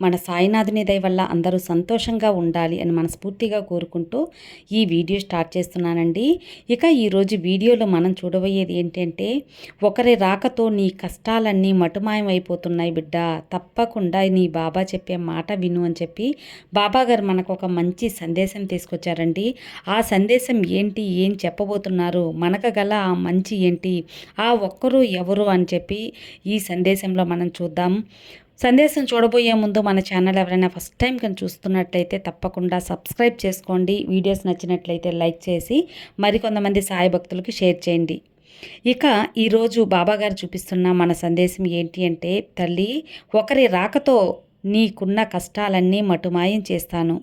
మన సాయినాథుని దయ వల్ల అందరూ సంతోషంగా ఉండాలి అని మనస్ఫూర్తిగా కోరుకుంటూ ఈ వీడియో స్టార్ట్ చేస్తున్నానండి. ఇక ఈరోజు వీడియోలో మనం చూడబోయేది ఏంటంటే ఒకరి రాకతో నీ కష్టాలన్నీ మటుమాయం అయిపోతున్నాయి బిడ్డ. తప్పకుండా నీ బాబా చెప్పే మాట విను అని చెప్పి బాబా గారు మనకు ఒక మంచి సందేశం తీసుకొచ్చారండి. ఆ సందేశం ఏంటి ఏం చెప్పబోతున్నారు మనకు గల ఆ మంచి ఏంటి ఆ ఒక్కరు ఎవరు అని చెప్పి ఈ సందేశంలో మనం చూద్దాం. సందేశం చూడబోయే ముందు మన ఛానల్ ఎవరైనా ఫస్ట్ టైం కానీ చూస్తున్నట్లయితే తప్పకుండా సబ్స్క్రైబ్ చేసుకోండి. వీడియోస్ నచ్చినట్లయితే లైక్ చేసి మరికొంతమంది సాయి భక్తులకి షేర్ చేయండి. ఇక ఈరోజు బాబాగారు చూపిస్తున్న మన సందేశం ఏంటి అంటే తల్లి ఒకరి రాకతో నీకున్న కష్టాలన్నీ మటుమాయం చేస్తాను.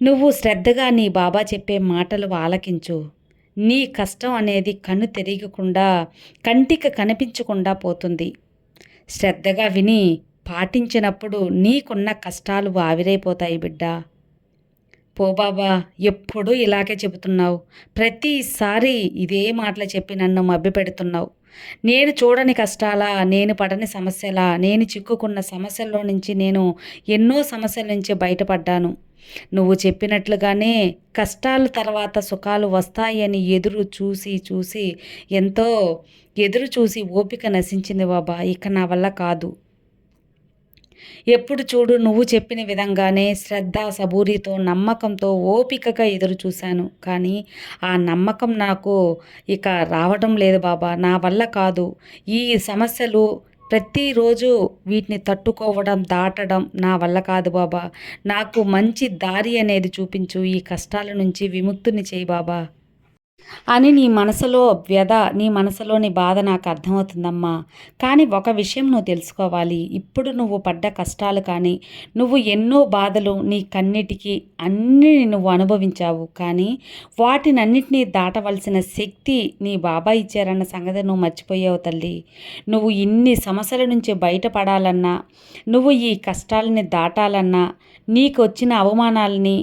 నువ్వు శ్రద్ధగా నీ బాబా చెప్పే మాటలు ఆలకించు. నీ కష్టం అనేది కన్ను తెరగకుండా కంటికి కనిపించకుండా పోతుంది. శ్రద్ధగా విని పాటించినప్పుడు నీకున్న కష్టాలు ఆవిరైపోతాయి బిడ్డ. పోబాబా ఎప్పుడూ ఇలాగే చెబుతున్నావు. ప్రతిసారి ఇదే మాటలు చెప్పి నన్ను మభ్యపెడుతున్నావు. నేను చూడని కష్టాలా నేను పడని సమస్యలా నేను చిక్కుకున్న సమస్యల్లో నుంచి నేను ఎన్నో సమస్యల నుంచి బయటపడ్డాను. నువ్వు చెప్పినట్లుగానే కష్టాల తర్వాత సుఖాలు వస్తాయని ఎదురు చూసి చూసి ఎంతో ఎదురు చూసి ఓపిక నశించింది బాబా. ఇక నా వల్ల కాదు. ఎప్పుడు చూడు నువ్వు చెప్పిన విధంగానే శ్రద్ధ సబూరితో నమ్మకంతో ఓపికగా ఎదురు చూశాను. కానీ ఆ నమ్మకం నాకు ఇక రావడం లేదు బాబా నా వల్ల కాదు. ఈ సమస్యలు ప్రతిరోజు వీటిని తట్టుకోవడం దాటడం నా వల్ల కాదు బాబా. నాకు మంచి దారి అనేది చూపించు. ఈ కష్టాల నుంచి విముక్తిని చేయి బాబా. అని నీ మనసులో వ్యధ నీ మనసులోని బాధ నాకు అర్థమవుతుందమ్మా. కానీ ఒక విషయం నువ్వు తెలుసుకోవాలి. ఇప్పుడు నువ్వు పడ్డ కష్టాలు కానీ నువ్వు ఎన్నో బాధలు నీ కన్నిటికి అన్నీ నువ్వు అనుభవించావు. కానీ వాటినన్నిటినీ దాటవలసిన శక్తి నీ బాబా ఇచ్చారన్న సంగతి నువ్వు మర్చిపోయావు తల్లి. నువ్వు ఇన్ని సమస్యల నుంచి బయటపడాలన్నా నువ్వు ఈ కష్టాలని దాటాలన్నా నీకు వచ్చిన అవమానాలని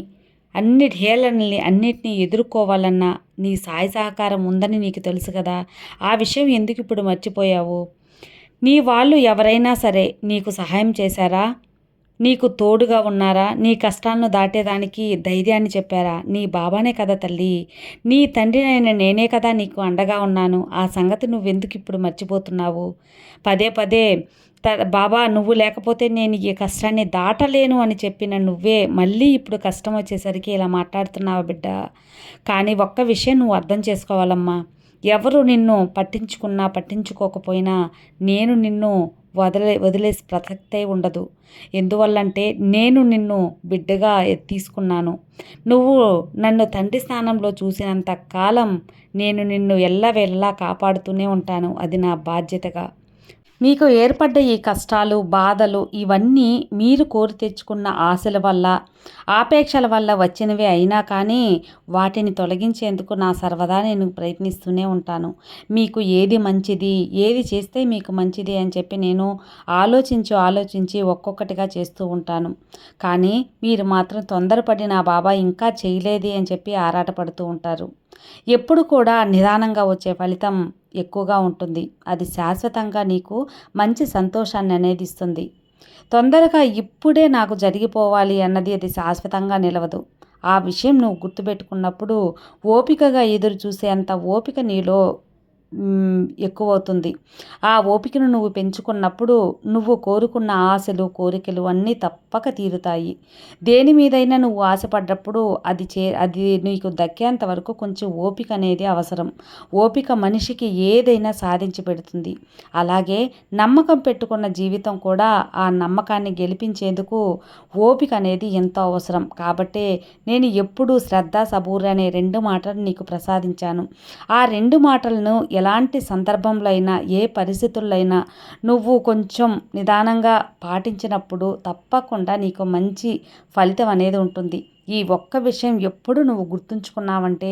అన్నిటి హేళనల్ని అన్నిటినీ ఎదుర్కోవాలన్నా నీ సాయి సహకారం ఉందని నీకు తెలుసు కదా. ఆ విషయం ఎందుకు ఇప్పుడు మర్చిపోయావు? నీ వాళ్ళు ఎవరైనా సరే నీకు సహాయం చేశారా? నీకు తోడుగా ఉన్నారా? నీ కష్టాలను దాటేదానికి ధైర్యాన్ని చెప్పారా? నీ బాబానే కదా తల్లి. నీ తండ్రినైన నేనే కదా నీకు అండగా ఉన్నాను. ఆ సంగతి నువ్వెందుకు ఇప్పుడు మర్చిపోతున్నావు? పదే పదే బాబా నువ్వు లేకపోతే నేను ఈ కష్టాన్ని దాటలేను అని చెప్పిన నువ్వే మళ్ళీ ఇప్పుడు కష్టం వచ్చేసరికి ఇలా మాట్లాడుతున్నావు బిడ్డ? కానీ ఒక్క విషయం నువ్వు అర్థం చేసుకోవాలమ్మా. ఎవరు నిన్ను పట్టించుకున్నా పట్టించుకోకపోయినా నేను నిన్ను వదిలే వదిలేసి ప్రసక్తే ఉండదు. ఎందువల్లంటే నేను నిన్ను బిడ్డగా తీసుకున్నాను. నువ్వు నన్ను తండ్రి స్థానంలో చూసినంత కాలం నేను నిన్ను ఎల్లవెల్లా కాపాడుతూనే ఉంటాను. అది నా బాధ్యతగా. మీకు ఏర్పడ్డ ఈ కష్టాలు బాధలు ఇవన్నీ మీరు కోరి తెచ్చుకున్న ఆశల వల్ల ఆపేక్షల వల్ల వచ్చినవి అయినా కానీ వాటిని తొలగించేందుకు నా సర్వదా నేను ప్రయత్నిస్తూనే ఉంటాను. మీకు ఏది మంచిది ఏది చేస్తే మీకు మంచిది అని చెప్పి నేను ఆలోచించి ఆలోచించి ఒక్కొక్కటిగా చేస్తూ ఉంటాను. కానీ మీరు మాత్రం తొందరపడి నా బాబా ఇంకా చేయలేది అని చెప్పి ఆరాటపడుతూ ఉంటారు. ఎప్పుడు కూడా నిదానంగా వచ్చే ఫలితం ఎక్కువగా ఉంటుంది. అది శాశ్వతంగా నీకు మంచి సంతోషాన్ని అనేది ఇస్తుంది. తొందరగా ఇప్పుడే నాకు జరిగిపోవాలి అన్నది అది శాశ్వతంగా నిలవదు. ఆ విషయం నువ్వు గుర్తుపెట్టుకున్నప్పుడు ఓపికగా ఎదురు చూసేంత ఓపిక నీలో ఎక్కువ అవుతుంది ఆ ఓపికను నువ్వు పెంచుకున్నప్పుడు నువ్వు కోరుకున్న ఆశలు కోరికలు అన్నీ తప్పక తీరుతాయి. దేని మీదైనా నువ్వు ఆశపడ్డప్పుడు అది చే అది నీకు దక్కేంత వరకు కొంచెం ఓపిక అనేది అవసరం. ఓపిక మనిషికి ఏదైనా సాధించి పెడుతుంది. అలాగే నమ్మకం పెట్టుకున్న జీవితం కూడా ఆ నమ్మకాన్ని గెలిపించేందుకు ఓపిక అనేది ఎంతో అవసరం. కాబట్టే నేను ఎప్పుడూ శ్రద్ధ సబూర్ అనే రెండు మాటలు నీకు ప్రసాదించాను. ఆ రెండు మాటలను ఎలాంటి సందర్భంలో అయినా ఏ పరిస్థితుల్లో అయినా నువ్వు కొంచెం నిదానంగా పాటించినప్పుడు తప్పకుండా నీకు మంచి ఫలితం అనేది ఉంటుంది. ఈ ఒక్క విషయం ఎప్పుడు నువ్వు గుర్తుంచుకున్నావంటే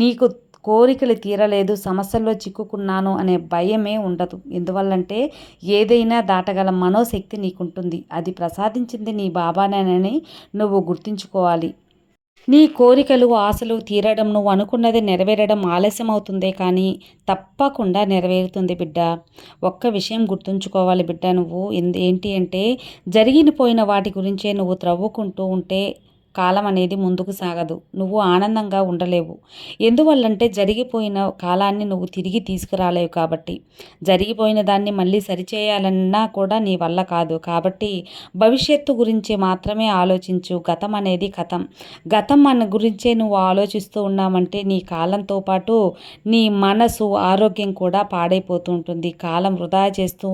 నీకు కోరికలు తీరలేదు సమస్యల్లో చిక్కుకున్నాను అనే భయమే ఉండదు. ఎందువల్లంటే ఏదైనా దాటగల మనోశక్తి నీకుంటుంది. అది ప్రసాదించింది నీ బాబానేనని నువ్వు గుర్తుంచుకోవాలి. నీ కోరికలు ఆశలు తీరడం నువ్వు అనుకున్నది నెరవేరడం ఆలస్యమవుతుందే కానీ తప్పకుండా నెరవేరుతుంది బిడ్డ. ఒక్క విషయం గుర్తుంచుకోవాలి బిడ్డ నువ్వు. ఏంటి అంటే జరిగిపోయిన వాటి గురించే నువ్వు త్రవ్వుకుంటూ ఉంటే కాలం అనేది ముందుకు సాగదు. నువ్వు ఆనందంగా ఉండలేవు. ఎందువల్లంటే జరిగిపోయిన కాలాన్ని నువ్వు తిరిగి తీసుకురాలేవు కాబట్టి. జరిగిపోయిన దాన్ని మళ్ళీ సరిచేయాలన్నా కూడా నీ వల్ల కాదు. కాబట్టి భవిష్యత్తు గురించి మాత్రమే ఆలోచించు. గతం అనేది కథం. గతం మన గురించే నువ్వు ఆలోచిస్తూ ఉన్నామంటే నీ కాలంతో పాటు నీ మనసు ఆరోగ్యం కూడా పాడైపోతూ ఉంటుంది. కాలం వృధా చేస్తూ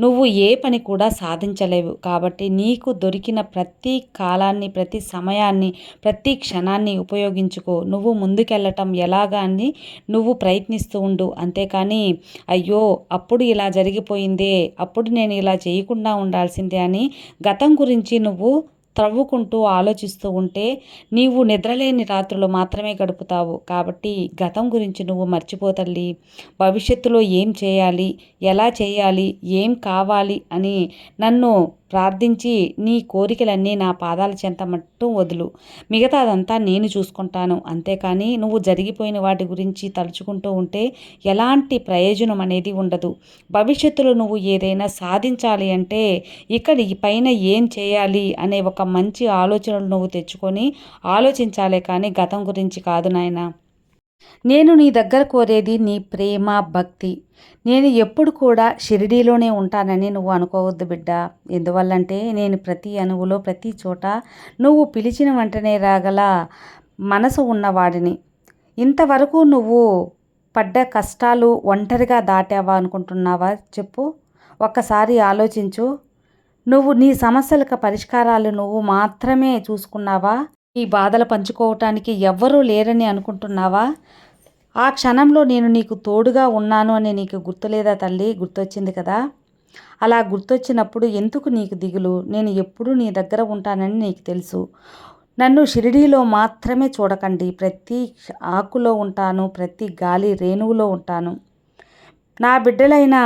నువ్వు ఏ పని కూడా సాధించలేవు. కాబట్టి నీకు దొరికిన ప్రతి కాలాన్ని ప్రతి సమయం సమయాన్ని ప్రతి క్షణాన్ని ఉపయోగించుకో. నువ్వు ముందుకెళ్ళటం ఎలాగా అని నువ్వు ప్రయత్నిస్తూ ఉండు. అంతేకాని అయ్యో అప్పుడు ఇలా జరిగిపోయిందే అప్పుడు నేను ఇలా చేయకుండా ఉండాల్సిందే అని గతం గురించి నువ్వు త్రవ్వుకుంటూ ఆలోచిస్తూ ఉంటే నీవు నిద్రలేని రాత్రులు మాత్రమే గడుపుతావు. కాబట్టి గతం గురించి నువ్వు మర్చిపోతల్లి భవిష్యత్తులో ఏం చేయాలి? ఎలా చేయాలి? ఏం కావాలి? అని నన్ను ప్రార్థించి నీ కోరికలన్నీ నా పాదాల చెంత మట్టు వదులు. మిగతాదంతా నేను చూసుకుంటాను. అంతేకాని నువ్వు జరిగిపోయిన వాటి గురించి తలుచుకుంటూ ఉంటే ఎలాంటి ప్రయోజనం అనేది ఉండదు. భవిష్యత్తులో నువ్వు ఏదైనా సాధించాలి అంటే ఇక్కడ ఈ పైన ఏం చేయాలి అనే ఒక మంచి ఆలోచనలు నువ్వు తెచ్చుకొని ఆలోచించాలే కానీ గతం గురించి కాదు నాయనా. నేను నీ దగ్గర కోరేది నీ ప్రేమ భక్తి. నేను ఎప్పుడు కూడా షిరిడీలోనే ఉంటానని నువ్వు అనుకోవద్దు బిడ్డ. ఎందువల్లంటే నేను ప్రతి అణువులో ప్రతి చోట నువ్వు పిలిచిన వెంటనే రాగల మనసు ఉన్నవాడిని. ఇంతవరకు నువ్వు పడ్డ కష్టాలు ఒంటరిగా దాటావా అనుకుంటున్నావా చెప్పు. ఒక్కసారి ఆలోచించు. నువ్వు నీ సమస్యలకు పరిష్కారాలు నువ్వు మాత్రమే చూసుకున్నావా? ఈ బాధలు పంచుకోవటానికి ఎవ్వరూ లేరని అనుకుంటున్నావా? ఆ క్షణంలో నేను నీకు తోడుగా ఉన్నాను అని నీకు గుర్తులేదా తల్లి? గుర్తొచ్చింది కదా. అలా గుర్తొచ్చినప్పుడు ఎందుకు నీకు దిగులు? నేను ఎప్పుడూ నీ దగ్గర ఉంటానని నీకు తెలుసు. నన్ను షిరిడీలో మాత్రమే చూడకండి. ప్రతి ఆకులో ఉంటాను. ప్రతి గాలి రేణువులో ఉంటాను. నా బిడ్డలైన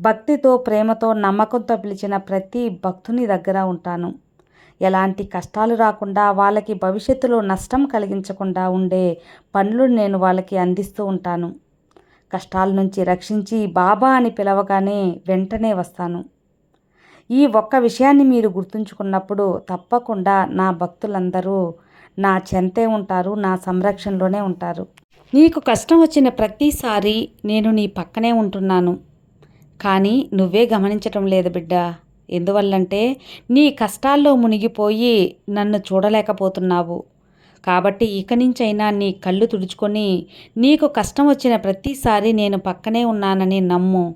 భక్తితో ప్రేమతో నమ్మకంతో పిలిచిన ప్రతి భక్తుని దగ్గర ఉంటాను. ఎలాంటి కష్టాలు రాకుండా వాళ్ళకి భవిష్యత్తులో నష్టం కలిగించకుండా ఉండే పనులు నేను వాళ్ళకి అందిస్తూ ఉంటాను. కష్టాల నుంచి రక్షించి బాబా అని పిలవగానే వెంటనే వస్తాను. ఈ ఒక్క విషయాన్ని మీరు గుర్తుంచుకున్నప్పుడు తప్పకుండా నా భక్తులందరూ నా చెంతే ఉంటారు నా సంరక్షణలోనే ఉంటారు. నీకు కష్టం వచ్చిన ప్రతిసారి నేను నీ పక్కనే ఉంటున్నాను. కానీ నువ్వే గమనించటం లేదు బిడ్డా. ఎందువల్లంటే నీ కష్టాల్లో మునిగిపోయి నన్ను చూడలేకపోతున్నావు. కాబట్టి ఇక నుంచైనా నీ కళ్ళు తుడుచుకొని నీకు కష్టం వచ్చిన ప్రతిసారి నేను పక్కనే ఉన్నానని నమ్ము.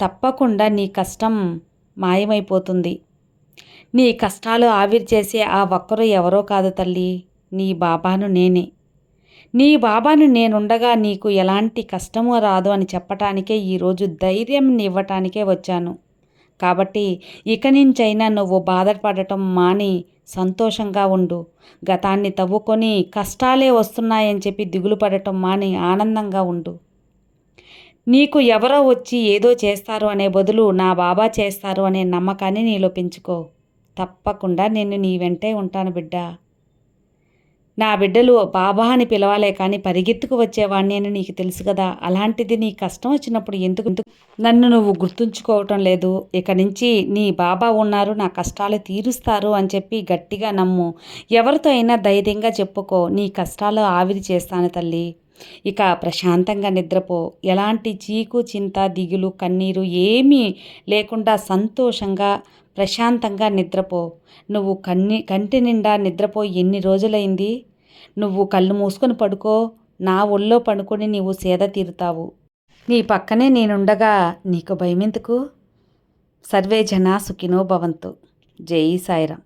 తప్పకుండా నీ కష్టం మాయమైపోతుంది. నీ కష్టాలు ఆవిరి చేసే ఆ ఒక్కరు ఎవరో కాదు తల్లి నీ బాబాను నేనే. నీ బాబాను నేనుండగా నీకు ఎలాంటి కష్టమో రాదు అని చెప్పటానికే ఈరోజు ధైర్యం ఇవ్వటానికే వచ్చాను. కాబట్టి ఇక నుంచైనా నువ్వు బాధపడటం మాని సంతోషంగా ఉండు. గతాన్ని తవ్వుకొని కష్టాలే వస్తున్నాయని చెప్పి దిగులు పడటం మాని ఆనందంగా ఉండు. నీకు ఎవరో వచ్చి ఏదో చేస్తారు అనే బదులు నా బాబా చేస్తారు అనే నమ్మకాన్ని నీలో పెంచుకో. తప్పకుండా నేను నీ వెంటే ఉంటాను బిడ్డ. నా బిడ్డలు బాబా అని పిలవాలే కానీ పరిగెత్తుకు వచ్చేవాడిని అని నీకు తెలుసు కదా. అలాంటిది నీ కష్టం వచ్చినప్పుడు ఎందుకు? నన్ను నువ్వు గుర్తుంచుకోవటం లేదు. ఇక నుంచి నీ బాబా ఉన్నారు నా కష్టాలు తీరుస్తారు అని చెప్పి గట్టిగా నమ్ము. ఎవరితో అయినా ధైర్యంగా చెప్పుకో. నీ కష్టాలు ఆవిరి చేస్తాను తల్లి. ఇక ప్రశాంతంగా నిద్రపో. ఎలాంటి చీకు చింత దిగులు కన్నీరు ఏమీ లేకుండా సంతోషంగా ప్రశాంతంగా నిద్రపో. నువ్వు కన్ని కంటి నిండా నిద్రపో ఎన్ని రోజులైంది? నువ్వు కళ్ళు మూసుకొని పడుకో. నా ఒళ్ళో పడుకొని నీవు సేద తీరుతావు. నీ పక్కనే నేనుండగా నీకు భయమెందుకు? సర్వే జనా సుఖినో భవంతు. జై సాయిరామ్.